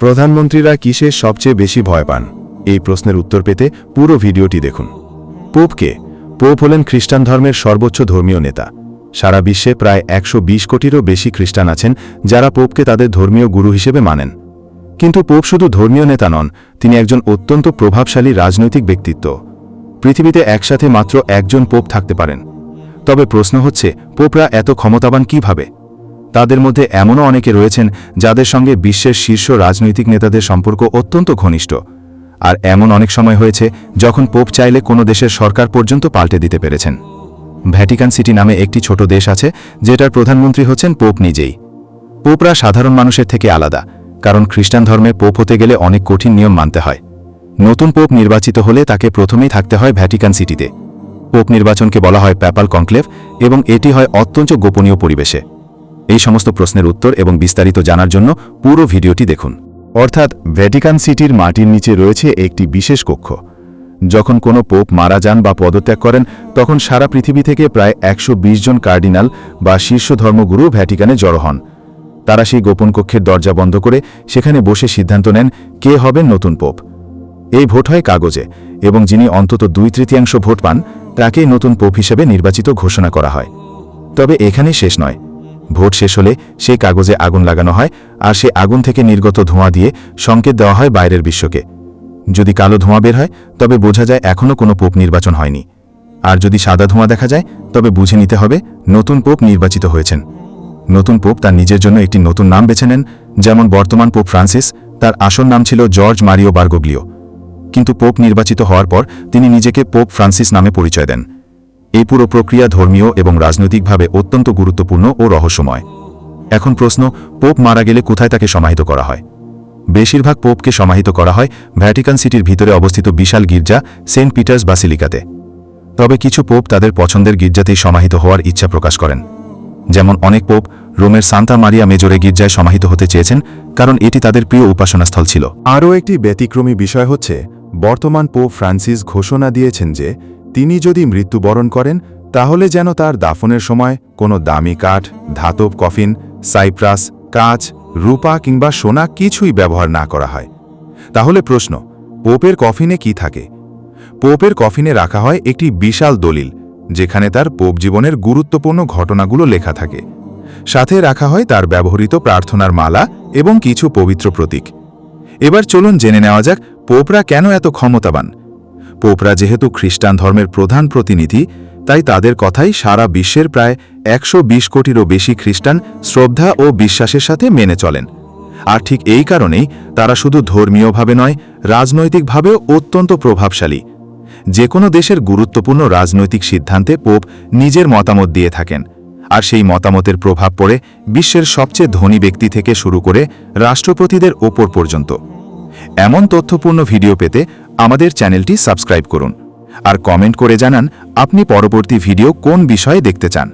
প্রধানমন্ত্রীরা কিসের সবচেয়ে বেশি ভয় পান? এই প্রশ্নের উত্তর পেতে পুরো ভিডিওটি দেখুন। পোপকে পোপ হলেন খ্রিস্টান ধর্মের সর্বোচ্চ ধর্মীয় নেতা। সারা বিশ্বে প্রায় একশো বিশ কোটিরও বেশি খ্রিস্টান আছেন যারা পোপকে তাদের ধর্মীয় গুরু হিসেবে মানেন। কিন্তু পোপ শুধু ধর্মীয় নেতা নন, তিনি একজন অত্যন্ত প্রভাবশালী রাজনৈতিক ব্যক্তিত্ব। পৃথিবীতে একসাথে মাত্র একজন পোপ থাকতে পারেন। তবে প্রশ্ন হচ্ছে, পোপরা এত ক্ষমতাবান কীভাবে? তাদের মধ্যে এমনও অনেকে রয়েছেন যাদের সঙ্গে বিশ্বের শীর্ষ রাজনৈতিক নেতাদের সম্পর্ক অত্যন্ত ঘনিষ্ঠ। আর এমন অনেক সময় হয়েছে যখন পোপ চাইলে কোনো দেশের সরকার পর্যন্ত পাল্টে দিতে পেরেছেন। ভ্যাটিকান সিটি নামে একটি ছোট দেশ আছে যেটার প্রধানমন্ত্রী হচ্ছেন পোপ নিজেই। পোপরা সাধারণ মানুষের থেকে আলাদা, কারণ খ্রিস্টান ধর্মে পোপ হতে গেলে অনেক কঠিন নিয়ম মানতে হয়। নতুন পোপ নির্বাচিত হলে তাকে প্রথমেই থাকতে হয় ভ্যাটিকান সিটিতে। পোপ নির্বাচনকে বলা হয় প্যাপাল কনক্লেভ এবং এটি হয় অত্যন্ত গোপনীয় পরিবেশে। এই সমস্ত প্রশ্নের উত্তর এবং বিস্তারিত জানার জন্য পুরো ভিডিওটি দেখুন। অর্থাৎ ভ্যাটিকান সিটির মাটির নিচে রয়েছে একটি বিশেষ কক্ষ। যখন কোনো পোপ মারা যান বা পদত্যাগ করেন, তখন সারা পৃথিবী থেকে প্রায় একশো বিশ জন কার্ডিনাল বা শীর্ষ ধর্মগুরু ভ্যাটিকানে জড়ো হন। তারা সেই গোপন কক্ষের দরজা বন্ধ করে সেখানে বসে সিদ্ধান্ত নেন কে হবেন নতুন পোপ। এই ভোট হয় কাগজে এবং যিনি অন্তত দুই তৃতীয়াংশ ভোট পান, তাকেই নতুন পোপ হিসেবে নির্বাচিত ঘোষণা করা হয়। তবে এখানেই শেষ নয়। ভোট শেষ হলে সেই কাগজে আগুন লাগানো হয় আর সে আগুন থেকে নির্গত ধোঁয়া দিয়ে সংকেত দেওয়া হয় বাইরের বিশ্বকে। যদি কালো ধোঁয়া বের হয়, তবে বোঝা যায় এখনও কোনো পোপ নির্বাচন হয়নি। আর যদি সাদা ধোঁয়া দেখা যায়, তবে বুঝে নিতে হবে নতুন পোপ নির্বাচিত হয়েছেন। নতুন পোপ তার নিজের জন্য একটি নতুন নাম বেছে নেন, যেমন বর্তমান পোপ ফ্রান্সিস, তার আসল নাম ছিল জর্জ মারিও বার্গোগ্লিও। কিন্তু পোপ নির্বাচিত হওয়ার পর তিনি নিজেকে পোপ ফ্রান্সিস নামে পরিচয় দেন। এই পুরো প্রক্রিয়া ধর্মীয় এবং রাজনৈতিকভাবে অত্যন্ত গুরুত্বপূর্ণ ও রহস্যময়। এখন প্রশ্ন, পোপ মারা গেলে কোথায় তাকে সমাহিত করা হয়? বেশিরভাগ পোপকে সমাহিত করা হয় ভ্যাটিকান সিটির ভিতরে অবস্থিত বিশাল গির্জা সেন্ট পিটার্স বাসিলিকাতে। তবে কিছু পোপ তাদের পছন্দের গির্জাতেই সমাহিত হওয়ার ইচ্ছা প্রকাশ করেন। যেমন অনেক পোপ রোমের সান্তা মারিয়া মেজরে গির্জায় সমাহিত হতে চেয়েছেন, কারণ এটি তাদের প্রিয় উপাসনাস্থল ছিল। আরও একটি ব্যতিক্রমী বিষয় হচ্ছে, বর্তমান পোপ ফ্রান্সিস ঘোষণা দিয়েছেন যে তিনি যদি মৃত্যুবরণ করেন, তাহলে যেন তার দাফনের সময় কোনো দামি কাঠ, ধাতব কফিন, সাইপ্রাস, কাঁচ, রূপা কিংবা সোনা কিছুই ব্যবহার না করা হয়। তাহলে প্রশ্ন, পোপের কফিনে কি থাকে? পোপের কফিনে রাখা হয় একটি বিশাল দলিল, যেখানে তার পোপ জীবনের গুরুত্বপূর্ণ ঘটনাগুলো লেখা থাকে। সাথে রাখা হয় তার ব্যবহৃত প্রার্থনার মালা এবং কিছু পবিত্র প্রতীক। এবার চলুন জেনে নেওয়া যাক, পোপরা কেন এত ক্ষমতাবান? পোপরা যেহেতু খ্রিস্টান ধর্মের প্রধান প্রতিনিধি, তাই তাদের কথাই সারা বিশ্বের প্রায় একশো বিশ কোটিরও বেশি খ্রিস্টান শ্রদ্ধা ও বিশ্বাসের সাথে মেনে চলেন। আর ঠিক এই কারণেই তারা শুধু ধর্মীয়ভাবে নয়, রাজনৈতিকভাবেও অত্যন্ত প্রভাবশালী। যে কোনো দেশের গুরুত্বপূর্ণ রাজনৈতিক সিদ্ধান্তে পোপ নিজের মতামত দিয়ে থাকেন। আর সেই মতামতের প্রভাব পড়ে বিশ্বের সবচেয়ে ধনী ব্যক্তি থেকে শুরু করে রাষ্ট্রপতিদের ওপর পর্যন্ত। এমন তথ্যপূর্ণ ভিডিও পেতে আমাদের চ্যানেলটি সাবস্ক্রাইব করুন। আর কমেন্ট করে জানান, আপনি পরবর্তী ভিডিও কোন বিষয়ে দেখতে চান।